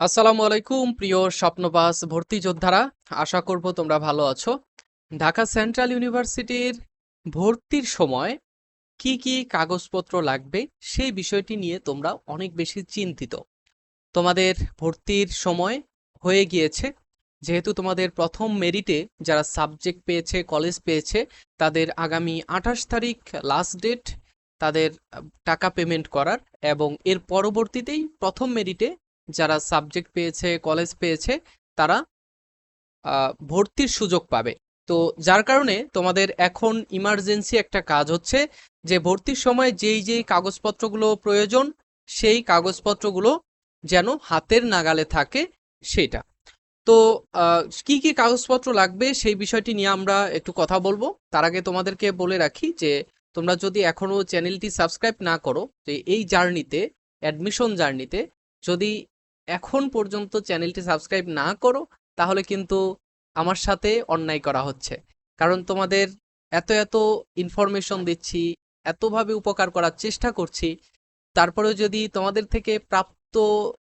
আসসালামু আলাইকুম, প্রিয় স্বপ্নবাস ভর্তি যোদ্ধারা। আশা করব তোমরা ভালো আছো। ঢাকা সেন্ট্রাল ইউনিভার্সিটির ভর্তির সময় কি কি কাগজপত্র লাগবে সেই বিষয়টি নিয়ে তোমরা অনেক বেশি চিন্তিত। তোমাদের ভর্তির সময় হয়ে গিয়েছে। যেহেতু তোমাদের প্রথম মেরিটে যারা সাবজেক্ট পেয়েছে, কলেজ পেয়েছে, তাদের আগামী আঠাশ তারিখ লাস্ট ডেট তাদের টাকা পেমেন্ট করার এবং এর পরবর্তীতেই প্রথম মেরিটে যারা সাবজেক্ট পেয়েছে কলেজ পেয়েছে, তারা ভর্তির সুযোগ পাবে। তো যার কারণে তোমাদের এখন ইমার্জেন্সি একটা কাজ হচ্ছে যে ভর্তির সময় যেই যেই কাগজপত্রগুলো প্রয়োজন, সেই কাগজপত্রগুলো যেন হাতের নাগালে থাকে সেটা তো কি কি কাগজপত্র লাগবে সেই বিষয়টি নিয়ে আমরা একটু কথা বলব। তার আগে তোমাদেরকে বলে রাখি যে তোমরা যদি এখনও চ্যানেলটি সাবস্ক্রাইব না করো যে এই জার্নিতে অ্যাডমিশন জার্নিতে যদি এখন পর্যন্ত চ্যানেলটি সাবস্ক্রাইব না করো, তাহলে কিন্তু আমার সাথে অন্যায় করা হচ্ছে। কারণ তোমাদের এত এত ইনফরমেশন দিচ্ছি, এতভাবে উপকার করার চেষ্টা করছি, তারপরেও যদি তোমাদের থেকে প্রাপ্ত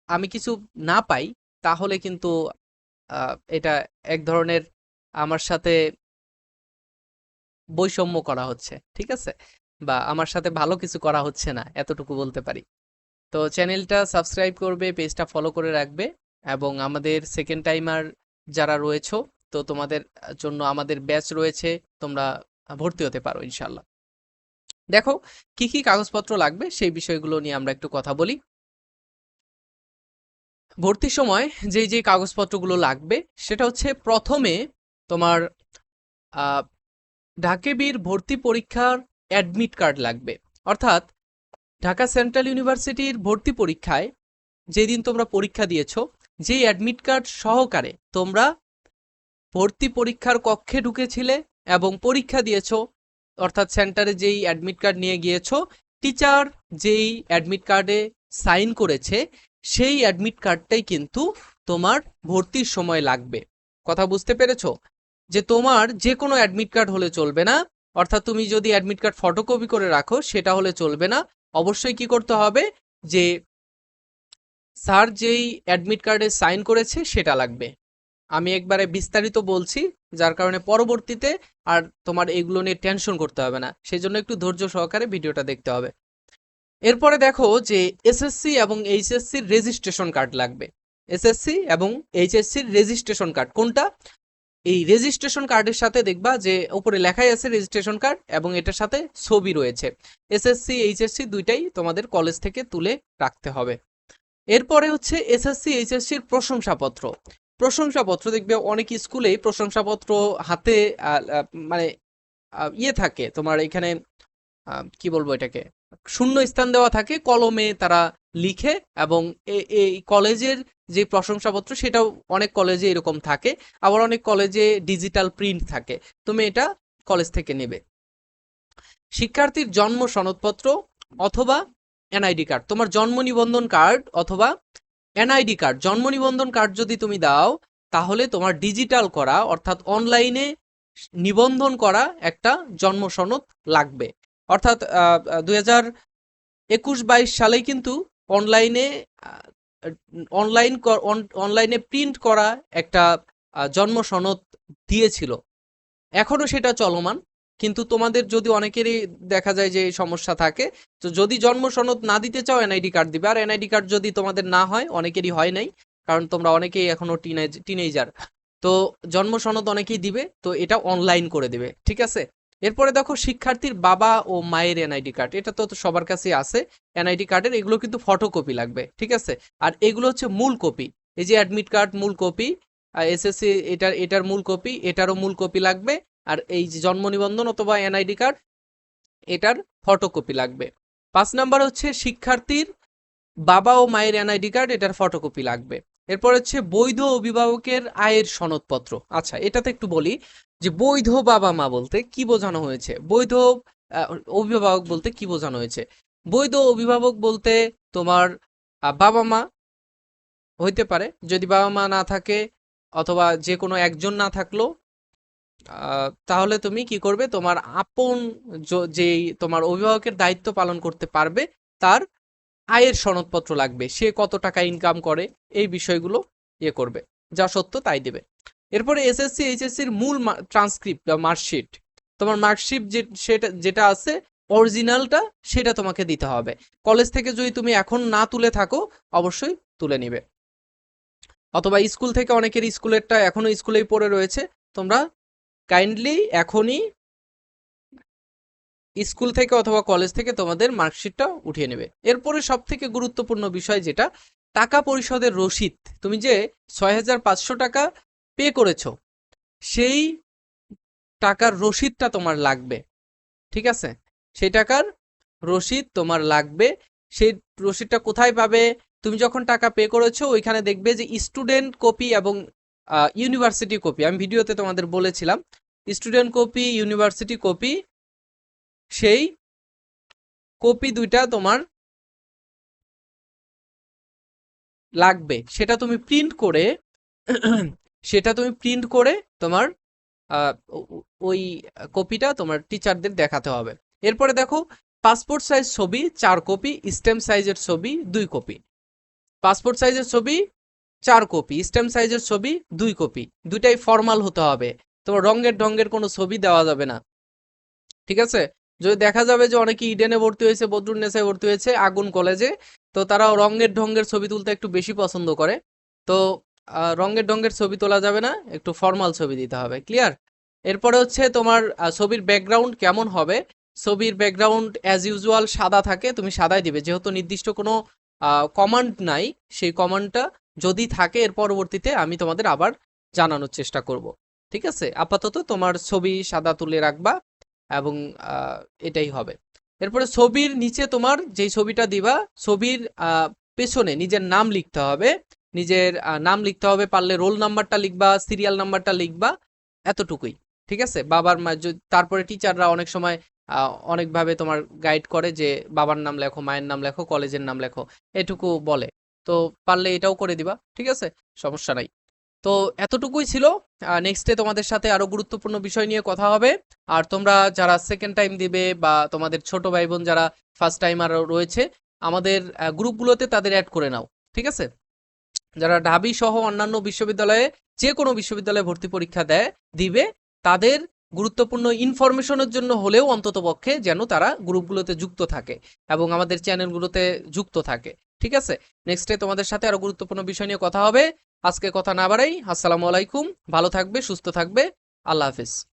আমি কিছু না পাই, তাহলে কিন্তু এটা এক ধরনের আমার সাথে বৈষম্য করা হচ্ছে, ঠিক আছে? বা আমার সাথে ভালো কিছু করা হচ্ছে না, এতটুকু বলতে পারি। তো চ্যানেলটা সাবস্ক্রাইব করবে, পেজটা ফলো করে রাখবে এবং আমাদের সেকেন্ড টাইমার যারা রয়েছো, তো তোমাদের জন্য আমাদের ব্যাচ রয়েছে, তোমরা ভর্তি হতে পারো ইনশাল্লাহ দেখো, কি কি কাগজপত্র লাগবে সেই বিষয়গুলো নিয়ে আমরা একটু কথা বলি। ভর্তির সময় যেই যে কাগজপত্রগুলো লাগবে, সেটা হচ্ছে প্রথমে তোমার ঢাকেবির ভর্তি পরীক্ষার অ্যাডমিট কার্ড লাগবে। অর্থাৎ ঢাকা সেন্ট্রাল ইউনিভার্সিটির ভর্তি পরীক্ষায় যেদিন তোমরা পরীক্ষা দিয়েছ, যেই অ্যাডমিট কার্ড সহকারে তোমরা ভর্তি পরীক্ষার কক্ষে ঢুকেছিলে এবং পরীক্ষা দিয়েছ, অর্থাৎ সেন্টারে যেই অ্যাডমিট কার্ড নিয়ে গিয়েছো টিচার যেই অ্যাডমিট কার্ডে সাইন করেছে, সেই অ্যাডমিট কার্ডটাই কিন্তু তোমার ভর্তির সময় লাগবে। কথা বুঝতে পেরেছ? যে তোমার যে কোনো অ্যাডমিট কার্ড হলে চলবে না, অর্থাৎ তুমি যদি অ্যাডমিট কার্ড ফটোকপি করে রাখো, সেটা হলে চলবে না। অবশ্যই কি করতে হবে যে স্যার যেই অ্যাডমিট কার্ডে সাইন করেছে সেটা লাগবে। আমি একবারে বিস্তারিত বলছি, যার কারণে পরবর্তীতে আর তোমার এগুলো নিয়ে টেনশন করতে হবে না। সেই জন্য একটু ধৈর্য সহকারে ভিডিওটা দেখতে হবে। এরপরে দেখো যে এসএসসি এবং এইচএসসির রেজিস্ট্রেশন কার্ড লাগবে। এসএসসি এবং এইচএসসির রেজিস্ট্রেশন কার্ড কোনটা? এই রেজিস্ট্রেশন কার্ডের সাথে দেখবা যে উপরে লেখাই আছে রেজিস্ট্রেশন কার্ড এবং এটার সাথে ছবি রয়েছে। এসএসসি এইচএসসি দুইটাই তোমাদের কলেজ থেকে তুলে রাখতে হবে। এরপরে হচ্ছে এসএসসি এইচএসসির প্রশংসাপত্র। প্রশংসাপত্র দেখবে অনেক স্কুলেই প্রশংসাপত্র হাতে মানে ইয়ে থাকে। তোমার এখানে কি বলব এটাকে? শূন্য স্থান দেওয়া থাকে, কলমে তারা লিখে এবং এই কলেজের যে প্রশংসাপত্র, সেটাও অনেক কলেজে এরকম থাকে। আবার অনেক কলেজে ডিজিটাল প্রিন্ট থাকে। তুমি এটা কলেজ থেকে নেবে। শিক্ষার্থীর জন্ম সনদপত্র অথবা এনআইডি কার্ড তোমার জন্ম নিবন্ধন কার্ড অথবা এনআইডি কার্ড জন্ম নিবন্ধন কার্ড যদি তুমি দাও, তাহলে তোমার ডিজিটাল করা, অর্থাৎ অনলাইনে নিবন্ধন করা একটা জন্ম সনদ লাগবে। অর্থাৎ দুই হাজার একুশ বাইশ সালেই কিন্তু অনলাইনে অনলাইন অনলাইনে প্রিন্ট করা একটা জন্ম সনদ দিয়েছিল। এখনও সেটা চলমান, কিন্তু তোমাদের যদি অনেকেরই দেখা যায় যে সমস্যা থাকে, তো যদি জন্ম সনদ না দিতে চাও এনআইডি কার্ড দিবে। আর এনআইডি কার্ড যদি তোমাদের না হয়, অনেকেরই হয় নাই, কারণ তোমরা অনেকেই এখনও টিনেজ টিনেজার তো জন্ম সনদ অনেকেই দিবে, তো এটা অনলাইন করে দিবে, ঠিক আছে? এরপরে দেখো শিক্ষার্থীর বাবা ও মায়ের এনআইডি কার্ড এটা তো সবার কাছেই আছে। এনআইডি কার্ডের এগুলো কিন্তু ফটোকপি লাগবে, ঠিক আছে? আর এগুলো হচ্ছে মূল কপি এই যে অ্যাডমিট কার্ড মূল কপি এসএসসি এটার এটার মূল কপি এটারও মূল কপি লাগবে, আর এই যে জন্ম নিবন্ধন অথবা এনআইডি কার্ড এটার ফটোকপি লাগবে। পাঁচ নাম্বার হচ্ছে শিক্ষার্থীর বাবা ও মায়ের এনআইডি কার্ড এটার ফটোকপি লাগবে। এরপর হচ্ছে বৈধ অভিভাবকের আয়ের সনদপত্র আচ্ছা এটাতে একটু বলি যে বৈধ বাবা মা বলতে কি বোঝানো হয়েছে? বৈধ অভিভাবক বলতে কি বোঝানো হয়েছে? বৈধ অভিভাবক বলতে তোমার বাবা মা হইতে পারে। যদি বাবা মা না থাকে অথবা যে কোনো একজন না থাকল তাহলে তুমি কি করবে? তোমার আপন যেই তোমার অভিভাবকের দায়িত্ব পালন করতে পারবে, তার আয়ের সনদপত্র লাগবে। সে কত টাকা ইনকাম করে, এই বিষয়গুলো ইয়ে করবে। যা সত্য তাই দেবে। এরপরে এসএসসি এইচএসসির মূল ট্রান্সক্রিপ্ট বা মার্কশিট তোমার মার্কশিট যে, সেটা, যেটা আছে অরিজিনালটা সেটা তোমাকে দিতে হবে। কলেজ থেকে যদি তুমি এখন না তুলে থাকো, অবশ্যই তুলে নিবে। অথবা স্কুল থেকে অনেকের স্কুলেরটা এখনও স্কুলেই পড়ে রয়েছে। তোমরা কাইন্ডলি এখনই স্কুল থেকে অথবা কলেজ থেকে তোমাদের মার্কশিটটা উঠিয়ে নেবে। এরপরে সব থেকে গুরুত্বপূর্ণ বিষয় যেটা, টাকা পরিশোধের রসিদ। তুমি যে ছয় হাজার পাঁচশো টাকা পে করেছ, সেই টাকার রসিদটা তোমার লাগবে, ঠিক আছে? সেই টাকার রসিদ তোমার লাগবে, সেই রসিদটা কোথায় পাবে? তুমি যখন টাকা পে করেছ, ওইখানে দেখবে যে স্টুডেন্ট কপি এবং ইউনিভার্সিটি কপি আমি ভিডিওতে তোমাদের বলেছিলাম স্টুডেন্ট কপি ইউনিভার্সিটি কপি সেই কপি দুইটা তোমার লাগবে। সেটা তুমি প্রিন্ট করে সেটা তুমি প্রিন্ট করে তোমার ওই কপিটা তোমার টিচারদের দেখাতে হবে। এরপরে দেখো পাসপোর্ট সাইজ ছবি, চার কপি স্টেম সাইজের ছবি, দুই কপি পাসপোর্ট সাইজের ছবি, চার কপি স্টেম সাইজের ছবি, দুই কপি দুইটাই ফর্মাল হতে হবে। তোমার রঙের ঢঙ্গের কোনো ছবি দেওয়া যাবে না। ঠিক আছে? যদি দেখা যাবে যে অনেকে ইডেনে ভর্তি হয়েছে বদরুন্নেসায় ভর্তি হয়েছে, আগুন কলেজে, তো তারা রঙের ঢঙ্গের ছবি তুলতে একটু বেশি পছন্দ করে। তো রঙের ঢঙ্গের ছবি তোলা যাবে না, একটু ফর্মাল ছবি দিতে হবে ক্লিয়ার এরপরে হচ্ছে তোমার ছবির ব্যাকগ্রাউন্ড কেমন হবে? ছবির ব্যাকগ্রাউন্ড অ্যাজ ইউজুয়াল সাদা থাকে, তুমি সাদাই দিবে, যেহেতু নির্দিষ্ট কোনো কমান্ড নাই, সেই কমান্ডটা যদি থাকে, এর পরবর্তীতে আমি তোমাদের আবার জানানোর চেষ্টা করব, ঠিক আছে? আপাতত তোমার ছবি সাদা তুলে রাখবা এবং এটাই হবে। এরপরে ছবির নিচে তোমার যেই ছবিটা দিবা, ছবির পেছনে নিজের নাম লিখতে হবে নিজের নাম লিখতে হবে, পারলে রোল নাম্বারটা লিখবা, সিরিয়াল নাম্বারটা লিখবা, এতটুকুই, ঠিক আছে? বাবার মা তারপরে টিচাররা অনেক সময় অনেকভাবে তোমার গাইড করে যে, বাবার নাম লেখো, মায়ের নাম লেখো, কলেজের নাম লেখো, এটুকু বলে। তো পারলে এটাও করে দিবা, ঠিক আছে? সমস্যা নাই। তো এতটুকুই ছিল। নেক্সটে তোমাদের সাথে আরও গুরুত্বপূর্ণ বিষয় নিয়ে কথা হবে। আর তোমরা যারা সেকেন্ড টাইম দিবে বা তোমাদের ছোট ভাই বোন যারা ফার্স্ট টাইমার রয়েছে, আমাদের গ্রুপগুলোতে তাদের অ্যাড করে নাও, ঠিক আছে? যারা ঢাবি সহ অন্যান্য বিশ্ববিদ্যালয়ে যে কোনো বিশ্ববিদ্যালয়ে ভর্তি পরীক্ষা দেয়, দিবে। তাদের গুরুত্বপূর্ণ ইনফরমেশনের জন্য হলেও অন্ততপক্ষে যেন তারা গ্রুপগুলোতে যুক্ত থাকে এবং আমাদের চ্যানেলগুলোতে যুক্ত থাকে। ঠিক আছে? নেক্সটে তোমাদের সাথে আরও গুরুত্বপূর্ণ বিষয় নিয়ে কথা হবে। আজকে কথা না বাড়াই, আসসালামু আলাইকুম। ভালো থাকবে, সুস্থ থাকবে। আল্লাহ হাফিজ।